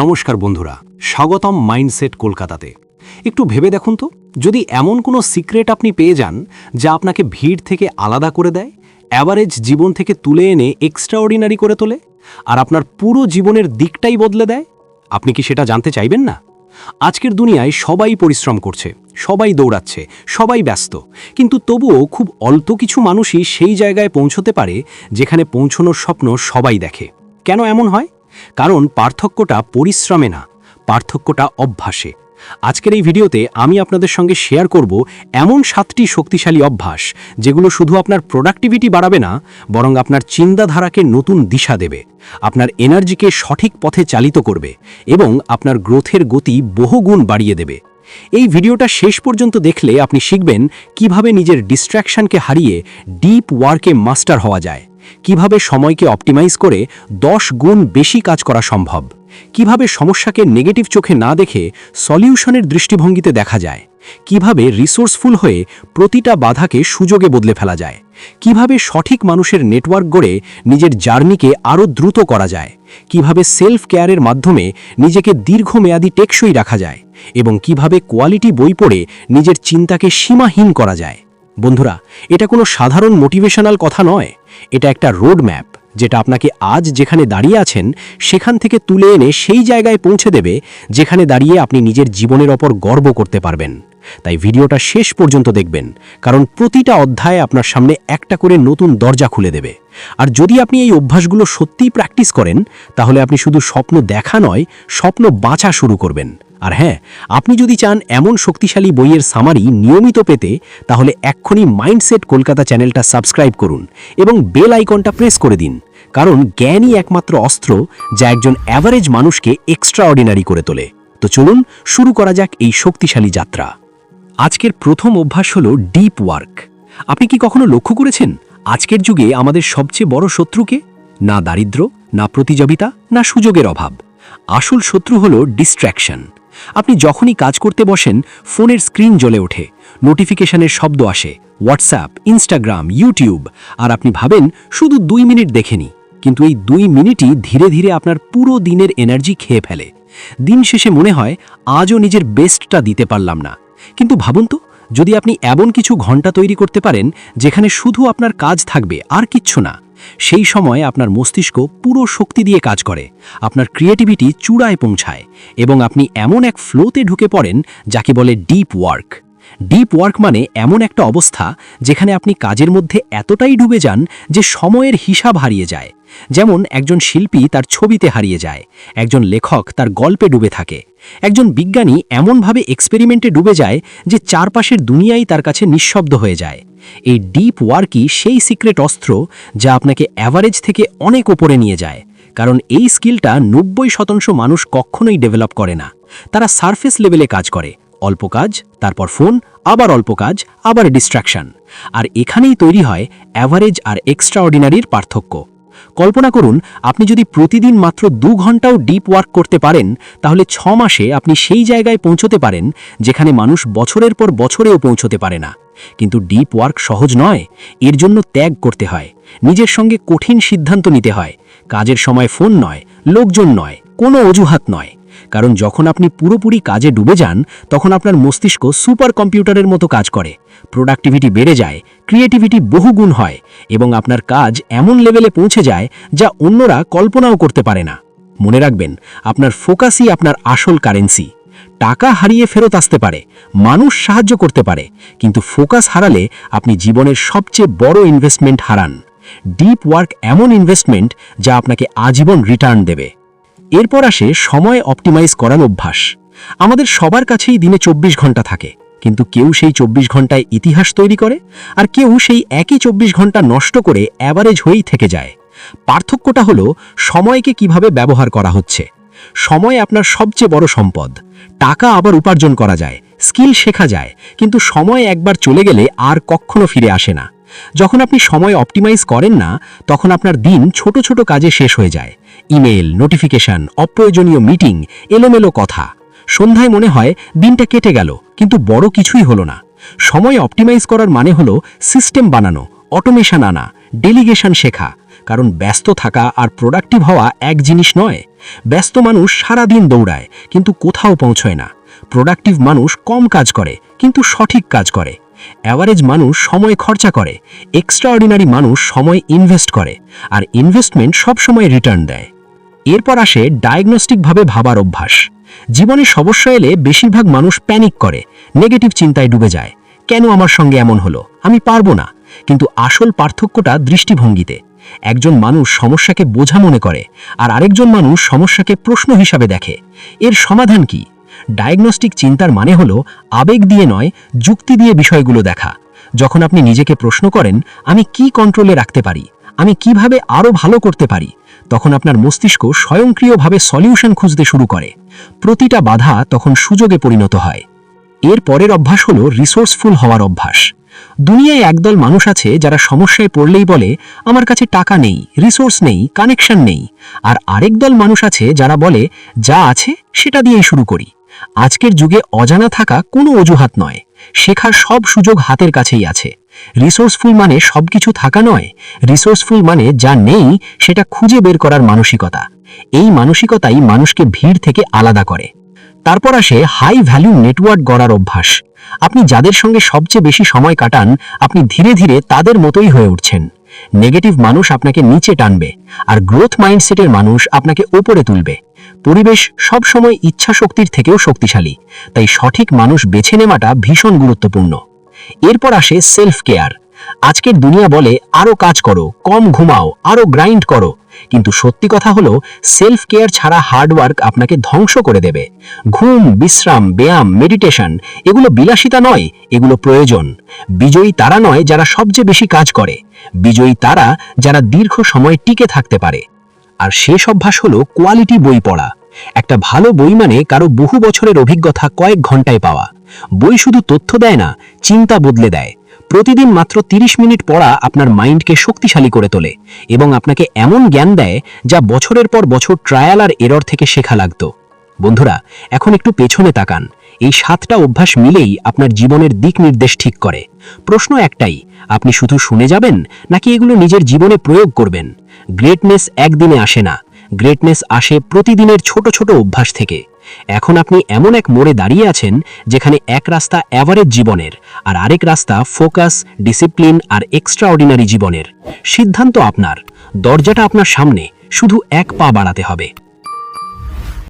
নমস্কার বন্ধুরা, স্বাগতম মাইন্ডসেট কলকাতাতে। একটু ভেবে দেখুন তো, যদি এমন কোনো সিক্রেট আপনি পেয়ে যান যা আপনাকে ভিড় থেকে আলাদা করে দেয়, অ্যাভারেজ জীবন থেকে তুলে এনে এক্সট্রাঅর্ডিনারি করে তোলে, আর আপনার পুরো জীবনের দিকটাই বদলে দেয়, আপনি কি সেটা জানতে চাইবেন না? আজকের দুনিয়ায় সবাই পরিশ্রম করছে, সবাই দৌড়াচ্ছে, সবাই ব্যস্ত, কিন্তু তবুও খুব অল্প কিছু মানুষই সেই জায়গায় পৌঁছতে পারে যেখানে পৌঁছনোর স্বপ্ন সবাই দেখে। কেন এমন হয়? কারণ পার্থক্যটা পরিশ্রমে না, পার্থক্যটা অভ্যাসে। আজকের এই ভিডিওতে আমি আপনাদের সঙ্গে শেয়ার করব এমন সাতটি শক্তিশালী অভ্যাস যেগুলো শুধু আপনার প্রোডাক্টিভিটি বাড়াবে না, বরং আপনার চিন্তাধারাকে নতুন দিশা দেবে, আপনার এনার্জিকে সঠিক পথে চালিত করবে এবং আপনার গ্রোথের গতি বহুগুণ বাড়িয়ে দেবে। এই ভিডিওটা শেষ পর্যন্ত দেখলে আপনি শিখবেন কীভাবে নিজের ডিস্ট্র্যাকশনকে হারিয়ে ডিপ ওয়ার্কে মাস্টার হওয়া যায়। কীভাবে সময়কে অপটিমাইজ করে দশ গুণ বেশি কাজ করা সম্ভব? কীভাবে সমস্যাকে নেগেটিভ চোখে না দেখে সলিউশনের দৃষ্টিভঙ্গিতে দেখা যায়? কীভাবে রিসোর্সফুল হয়ে প্রতিটা বাধাকে সুযোগে বদলে ফেলা যায়? কীভাবে সঠিক মানুষের নেটওয়ার্ক গড়ে নিজের জার্নিকে আরও দ্রুত করা যায়? কীভাবে সেলফ কেয়ারের মাধ্যমে নিজেকে দীর্ঘমেয়াদী টেকসই রাখা যায়? এবং কীভাবে কোয়ালিটি বই পড়ে নিজের চিন্তাকে সীমাহীন করা যায়? বন্ধুরা, এটা কোনো সাধারণ মোটিভেশনাল কথা নয়। এটা একটা রোড ম্যাপ, যেটা আপনাকে আজ যেখানে দাঁড়িয়ে আছেন, সেখান থেকে তুলে এনে সেই জায়গায় পৌঁছে দেবে, যেখানে দাঁড়িয়ে আপনি নিজের জীবনের ওপর গর্ব করতে পারবেন। তাই ভিডিওটা শেষ পর্যন্ত দেখবেন, কারণ প্রতিটা অধ্যায় আপনার সামনে একটা করে নতুন দরজা খুলে দেবে। আর যদি আপনি এই অভ্যাসগুলো সত্যিই প্র্যাকটিস করেন, তাহলে আপনি শুধু স্বপ্ন দেখা নয়, স্বপ্ন বাঁচা শুরু করবেন। আর হ্যাঁ আপনি যদি চান এমন শক্তিশালী বইয়ের সামারি নিয়মিত পেতে, তাহলে এক্ষুনি মাইন্ডসেট কলকাতা চ্যানেলটা সাবস্ক্রাইব করুন এবং বেল আইকনটা প্রেস করে দিন, কারণ জ্ঞানই একমাত্র অস্ত্র যা একজন অ্যাভারেজ মানুষকে এক্সট্রা অর্ডিনারি করে তোলে। তো চলুন শুরু করা যাক এই শক্তিশালী যাত্রা। আজকের প্রথম অভ্যাস হল ডিপ ওয়ার্ক আপনি কি কখনো লক্ষ্য করেছেন আজকের যুগে আমাদের সবচেয়ে বড় শত্রুকে? না দারিদ্র, না প্রতিযোগিতা, না সুযোগের অভাব। আসল শত্রু হল ডিস্ট্র্যাকশন আপনি যখনই কাজ করতে বসেন, ফোনের স্ক্রিন জ্বলে ওঠে নোটিফিকেশনের শব্দ আসে হোয়াটসঅ্যাপ ইনস্টাগ্রাম ইউটিউব আর আপনি ভাবেন শুধু দুই মিনিট দেখেনি, কিন্তু এই দুই মিনিটই ধীরে ধীরে আপনার পুরো দিনের এনার্জি খেয়ে ফেলে। দিন শেষে মনে হয়, আজও নিজের বেস্টটা দিতে পারলাম না। কিন্তু ভাবুন তো, যদি আপনি এমন কিছু ঘণ্টা তৈরি করতে পারেন, যেখানে শুধু আপনার কাজ থাকবে, আর কিচ্ছু না, সেই সময় আপনার মস্তিষ্ক পুরো শক্তি দিয়ে কাজ করে, আপনার ক্রিয়েটিভিটি চূড়ায় পৌঁছায়, এবং আপনি এমন এক ফ্লোতে ঢুকে পড়েন, যাকে বলে ডিপ ওয়ার্ক ডিপ ওয়ার্ক মানে এমন একটা অবস্থা, যেখানে আপনি কাজের মধ্যে এতটাই ডুবে যান, যে সময়ের হিসাব হারিয়ে যায় যেমন একজন শিল্পী তার ছবিতে হারিয়ে যায়, একজন লেখক তার গল্পে ডুবে থাকে, একজন বিজ্ঞানী এমনভাবে এক্সপেরিমেন্টে ডুবে যায় যে চারপাশের দুনিয়াই তার কাছে নিঃশব্দ হয়ে যায়। এই ডিপ ওয়ার্কই সেই সিক্রেট অস্ত্র যা আপনাকে অ্যাভারেজ থেকে অনেক ওপরে নিয়ে যায়, কারণ এই স্কিলটা নব্বই শতাংশ মানুষ কখনোই ডেভেলপ করে না। তারা সারফেস লেভেলে কাজ করে, অল্প কাজ, তারপর ফোন, আবার অল্প কাজ, আবার ডিস্ট্রাকশন। আর এখানেই তৈরি হয় অ্যাভারেজ আর এক্সট্রা অর্ডিনারির পার্থক্য। কল্পনা করুন, আপনি যদি প্রতিদিন মাত্র দু ঘন্টাও ডিপ ওয়ার্ক করতে পারেন, তাহলে ছ মাসে আপনি সেই জায়গায় পৌঁছতে পারেন, যেখানে মানুষ বছরের পর বছরেও পৌঁছতে পারে না। কিন্তু ডিপ ওয়ার্ক সহজ নয়, এর জন্য ত্যাগ করতে হয়, নিজের সঙ্গে কঠিন সিদ্ধান্ত নিতে হয়, কাজের সময় ফোন নয়, লোকজন নয়, কোনো অজুহাত নয়। কারণ যখন আপনি পুরোপুরি কাজে ডুবে যান, তখন আপনার মস্তিষ্ক সুপার কম্পিউটারের মতো কাজ করে। প্রোডাক্টিভিটি বেড়ে যায়, ক্রিয়েটিভিটি বহুগুণ হয়, এবং আপনার কাজ এমন লেভেলে পৌঁছে যায় যা অন্যরা কল্পনাও করতে পারে না। মনে রাখবেন, আপনার ফোকাসই আপনার আসল কারেন্সি। টাকা হারিয়ে ফেরত আসতে পারে, মানুষ সাহায্য করতে পারে, কিন্তু ফোকাস হারালে আপনি জীবনের সবচেয়ে বড় ইনভেস্টমেন্ট হারান। ডিপ ওয়ার্ক এমন ইনভেস্টমেন্ট যা আপনাকে আজীবন রিটার্ন দেবে। এরপর আসে সময় অপটিমাইজ করার অভ্যাস। আমাদের সবার কাছেই দিনে চব্বিশ ঘণ্টা থাকে, কিন্তু কেউ সেই চব্বিশ ঘন্টায় ইতিহাস তৈরি করে আর কেউ সেই একই চব্বিশ ঘণ্টা নষ্ট করে অ্যাভারেজ হয়েই থেকে যায়। পার্থক্যটা হলো সময়কে কীভাবে ব্যবহার করা হচ্ছে। সময় আপনার সবচেয়ে বড় সম্পদ। টাকা আবার উপার্জন করা যায়, স্কিল শেখা যায়, কিন্তু সময় একবার চলে গেলে আর কখনো ফিরে আসে না। যখন আপনি সময় অপটিমাইজ করেন না, তখন আপনার দিন ছোট ছোট কাজে শেষ হয়ে যায়। ইমেল, নোটিফিকেশন, অপ্রয়োজনীয় মিটিং, এলোমেলো কথা। সন্ধ্যায় মনে হয় দিনটা কেটে গেল, কিন্তু বড় কিছুই হলো না। সময় অপটিমাইজ করার মানে হলো সিস্টেম বানানো, অটোমেশন আনা, ডেলিগেশন শেখা। কারণ ব্যস্ত থাকা আর প্রোডাক্টিভ হওয়া এক জিনিস নয়। ব্যস্ত মানুষ সারাদিন দৌড়ায়, কিন্তু কোথাও পৌঁছয় না। প্রোডাক্টিভ মানুষ কম কাজ করে, কিন্তু সঠিক কাজ করে। অ্যাভারেজ মানুষ সময় খরচা করে। এক্সট্রাঅর্ডিনারি মানুষ সময় ইনভেস্ট করে। আর ইনভেস্টমেন্ট সবসময় রিটার্ন দেয়। এরপর আসে ডায়াগনস্টিকভাবে ভাবার অভ্যাস। জীবনে সমস্যা এলে বেশিরভাগ মানুষ প্যানিক করে, নেগেটিভ চিন্তায় ডুবে যায়। কেন আমার সঙ্গে এমন হলো? আমি পারব না। কিন্তু আসল পার্থক্যটা দৃষ্টিভঙ্গিতে। একজন মানুষ সমস্যাকে বোঝা মনে করে, আর আরেকজন মানুষ সমস্যাকে প্রশ্ন হিসাবে দেখে। এর সমাধান কি? ডায়াগনস্টিক চিন্তার মানে হলো আবেগ দিয়ে নয়, যুক্তি দিয়ে বিষয়গুলো দেখা। যখন আপনি নিজেকে প্রশ্ন করেন, আমি কি কন্ট্রোলে রাখতে পারি? আমি কীভাবে আরও ভালো করতে পারি? তখন আপনার মস্তিষ্ক স্বয়ংক্রিয়ভাবে সলিউশন খুঁজতে শুরু করে। প্রতিটা বাধা তখন সুযোগে পরিণত হয়। এর পরের অভ্যাস হলো রিসোর্সফুল হওয়ার অভ্যাস। দুনিয়ায় একদল মানুষ আছে যারা সমস্যায় পড়লেই বলে, আমার কাছে টাকা নেই, রিসোর্স নেই, কানেকশন নেই। আর আরেক দল মানুষ আছে যারা বলে, যা আছে, সেটা দিয়েই শুরু করি। আজকের যুগে অজানা থাকা কোনো অজুহাত নয়। শেখার সব সুযোগ হাতের কাছেই আছে। রিসোর্সফুল মানে সবকিছু থাকা নয়। রিসোর্সফুল মানে যা নেই, সেটা খুঁজে বের করার মানসিকতা। এই মানসিকতাই মানুষকে ভিড় থেকে আলাদা করে। তারপর আসে হাই ভ্যালু নেটওয়ার্ক গড়ার অভ্যাস। আপনি যাদের সঙ্গে সবচেয়ে বেশি সময় কাটান, আপনি ধীরে ধীরে তাদের মতোই হয়ে উঠছেন। নেগেটিভ মানুষ আপনাকে নিচে টানবে, আর গ্রোথ মাইন্ডসেটের মানুষ আপনাকে ওপরে তুলবে। পরিবেশ সব সময় ইচ্ছা শক্তির থেকেও শক্তিশালী, তাই সঠিক মানুষ বেছে নেওয়াটা ভীষণ গুরুত্বপূর্ণ। এরপর আসে সেলফ কেয়ার আজকের দুনিয়া বলে আরও কাজ করো, কম ঘুমাও আরও গ্রাইন্ড করো। কিন্তু সত্যি কথা হলো সেলফ কেয়ার ছাড়া হার্ডওয়ার্ক আপনাকে ধ্বংস করে দেবে। ঘুম, বিশ্রাম, ব্যায়াম মেডিটেশন এগুলো বিলাসিতা নয়, এগুলো প্রয়োজন। বিজয়ী তারা নয় যারা সবচেয়ে বেশি কাজ করে। বিজয়ী তারা যারা দীর্ঘ সময় টিকে থাকতে পারে। আর শেষ অভ্যাস হলো কোয়ালিটি বই পড়া। একটা ভালো বই মানে কারও বহু বছরের অভিজ্ঞতা কয়েক ঘন্টায় পাওয়া। বই শুধু তথ্য দেয় না, চিন্তা বদলে দেয়। প্রতিদিন মাত্র 30 মিনিট পড়া আপনার মাইন্ডকে শক্তিশালী করে তোলে এবং আপনাকে এমন জ্ঞান দেয় যা বছরের পর বছর ট্রায়াল আর এরর থেকে শেখা লাগতো। বন্ধুরা, এখন একটু পেছনে তাকান। এই সাতটা অভ্যাস মিলেই আপনার জীবনের দিক নির্দেশ ঠিক করে। প্রশ্ন একটাই, আপনি শুধু শুনে যাবেন নাকি এগুলো নিজের জীবনে প্রয়োগ করবেন? গ্রেটনেস একদিনে আসে না। গ্রেটনেস আসে প্রতিদিনের ছোট ছোট অভ্যাস থেকে। এখন আপনি এমন এক মোড়ে দাঁড়িয়ে আছেন, যেখানে এক রাস্তা অ্যাভারেজ জীবনের আর আরেক রাস্তা ফোকাস ডিসিপ্লিন আর এক্সট্রাঅর্ডিনারি জীবনের। সিদ্ধান্ত আপনার, দরজাটা আপনার সামনে, শুধু এক পা বাড়াতে হবে।